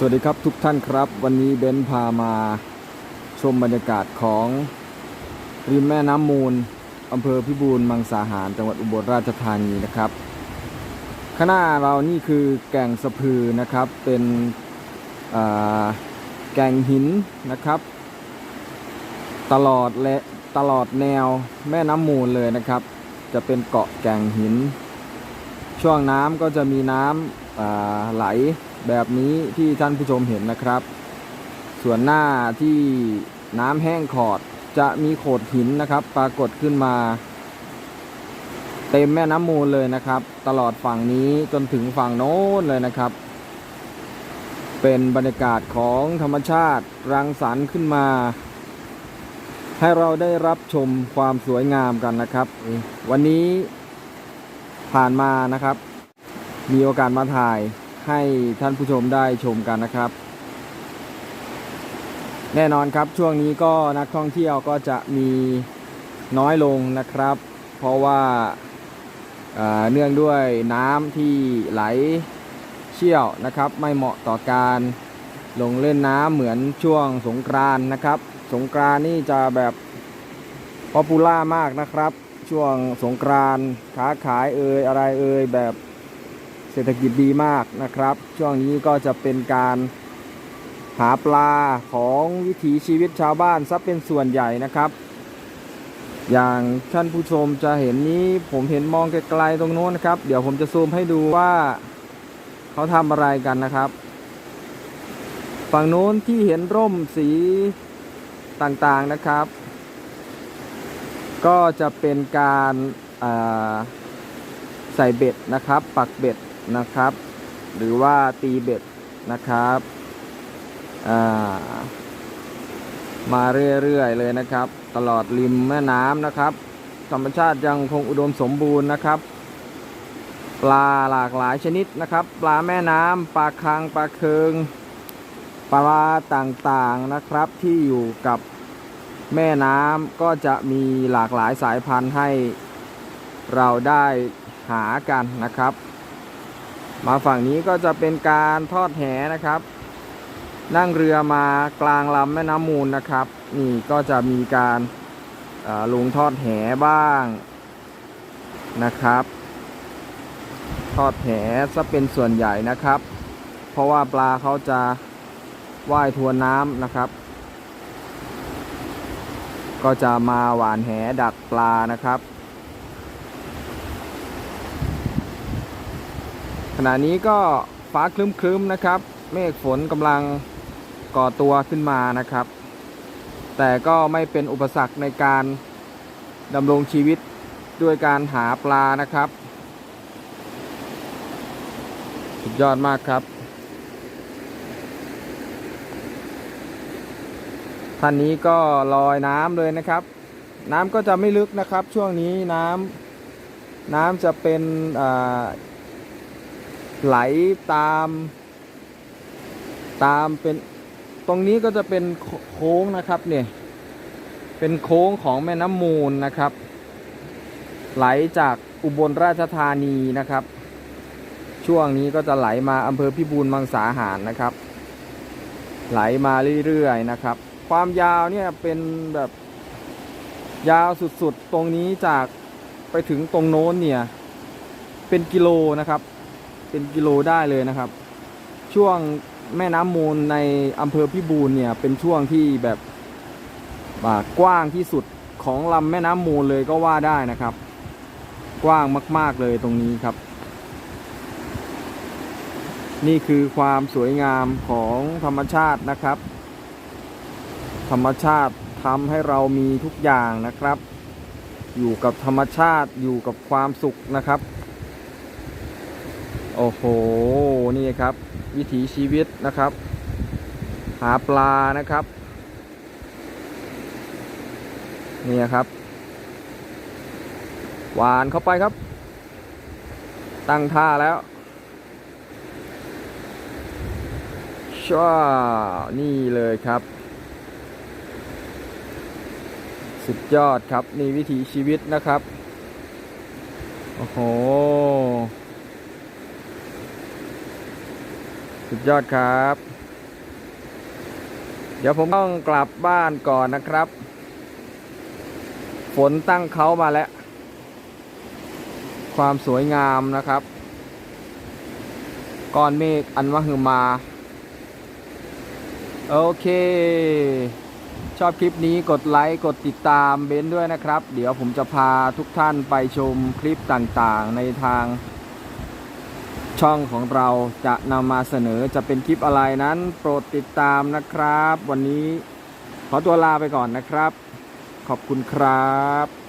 สวัสดีครับทุกท่านครับ วันนี้เบนพามาชมบรรยากาศของริมแม่น้ำมูลอำเภอพิบูลมังสาหาร จังหวัดอุบลราชธานีนะครับ ข้างหน้าเรานี่คือแก่งสะพือนะครับเป็นแก่งหินนะครับ ตลอดและตลอดแนวแม่น้ำมูลเลยนะครับ จะเป็นเกาะแก่งหิน ช่วงน้ำก็จะมีน้ำไหล แบบนี้ที่ท่านผู้ชมเห็นนะครับ ส่วนหน้าที่น้ำแห้งขอดจะมีโขดหินนะครับ ปรากฏขึ้นมา เต็มแม่น้ำมูลเลยนะครับ ตลอดฝั่งนี้จนถึงฝั่งโน้นเลยนะครับ เป็นบรรยากาศของธรรมชาติรังสรรค์ขึ้นมา ให้เราได้รับชมความสวยงามกันนะครับ วันนี้ผ่านมานะครับ มีโอกาสมาถ่าย ให้ท่านผู้ชมได้ชมกันนะครับ แน่นอนครับช่วงนี้ก็นักท่องเที่ยวก็จะมีน้อยลงนะครับ เพราะว่าเนื่องด้วยน้ำที่ไหลเชี่ยวนะครับ ไม่เหมาะต่อการลงเล่นน้ำเหมือนช่วงสงกรานนะครับ สงกรานนี่จะแบบป๊อปปูล่ามากนะครับ ช่วงสงกรานค้าขายเอ่ยอะไรเอ่ยแบบ ศรษฐกิจดีมากนะครับ ช่วงนี้ก็จะเป็นการหาปลาของวิถีชีวิตชาวบ้านซะเป็นส่วนใหญ่นะครับ อย่างท่านผู้ชมจะเห็นนี้ผมเห็นมองไกลๆตรงโน้นนะครับ เดี๋ยวผมจะซูมให้ดูว่าเขาทำอะไรกันนะครับ ฝั่งโน้นที่เห็นร่มสีต่างๆนะครับ ก็จะเป็นการาใส่เบ็ดนะครับ ปักเบ็ด นะครับ หรือว่าตีเบ็ดนะครับามาเรื่อยๆเลยนะครับ ตลอดริมแม่น้ำนะครับ ธรรมชาติยังคงอุดมสมบูรณ์นะครับ ปลาหลากหลายชนิดนะครับ ปลาแม่น้ำปลาคังปลาเคืองปลาต่างๆนะครับที่อยู่กับแม่น้ำก็จะมีหลากหลายสายพันธุ์ให้เราได้หากันนะครับ มาฝั่งนี้ก็จะเป็นการทอดแหนะครับ นั่งเรือมากลางลำแม่น้ำมูลนะครับ นี่ก็จะมีการเอ่อลงทอดแหบ้างนะครับ ทอดแหซะเป็นส่วนใหญ่นะครับ เพราะว่าปลาเขาจะว่ายทวนน้ำนะครับ ก็จะมาหวานแหดักปลานะครับ ขณะนี้ก็ฟ้าคลึ้มๆนะครับ เมฆฝนกำลังก่อตัวขึ้นมานะครับ แต่ก็ไม่เป็นอุปสรรคในการดำรงชีวิตด้วยการหาปลานะครับ สุดยอดมากครับ ท่านนี้ก็ลอยน้ำเลยนะครับ น้ำก็จะไม่ลึกนะครับ ช่วงนี้น้ำน้ำจะเป็นอ่า ไหลตามตามเป็นตรงนี้ก็จะเป็นโค้งนะครับเนี่ยเป็นโค้งของแม่น้ำมูลนะครับ ไหลจากอุบลราชธานีนะครับ ช่วงนี้ก็จะไหลมาอำเภอพิบูลมังสาหารนะครับ ไหลมาเรื่อยๆนะครับ ความยาวเนี่ยเป็นแบบยาวสุดๆ ตรงนี้จากไปถึงตรงโน้นเนี่ย เป็นกิโลนะครับ เป็นกิโลได้เลยนะครับ ช่วงแม่น้ำมูลในอำเภอพิบูลเนี่ยเป็นช่วงที่แบบกว้างที่สุดของลำแม่น้ำมูลเลยก็ว่าได้นะครับ กว้างมาก ๆเลยตรงนี้ครับ นี่คือความสวยงามของธรรมชาตินะครับ ธรรมชาติทำให้เรามีทุกอย่างนะครับ อยู่กับธรรมชาติอยู่กับความสุขนะครับ โอ้โห นี่ครับ วิถีชีวิตนะครับ หาปลานะครับ นี่ครับ หวานเข้าไปครับ ตั้งท่าแล้วช่านี่เลยครับ สุดยอดครับ นี่วิถีชีวิตนะครับ โอ้โห สุดยอดครับ เดี๋ยวผมต้องกลับบ้านก่อนนะครับ ฝนตั้งเขามาแล้ว ความสวยงามนะครับ ก้อนเมฆอันวะหือมา โอเค ชอบคลิปนี้กดไลค์ กดติดตามเบนด้วยนะครับ เดี๋ยวผมจะพาทุกท่านไปชมคลิปต่างๆในทาง ช่องของเราจะนำมาเสนอจะเป็นคลิปอะไรนั้น โปรดติดตามนะครับ วันนี้ขอตัวลาไปก่อนนะครับ ขอบคุณครับ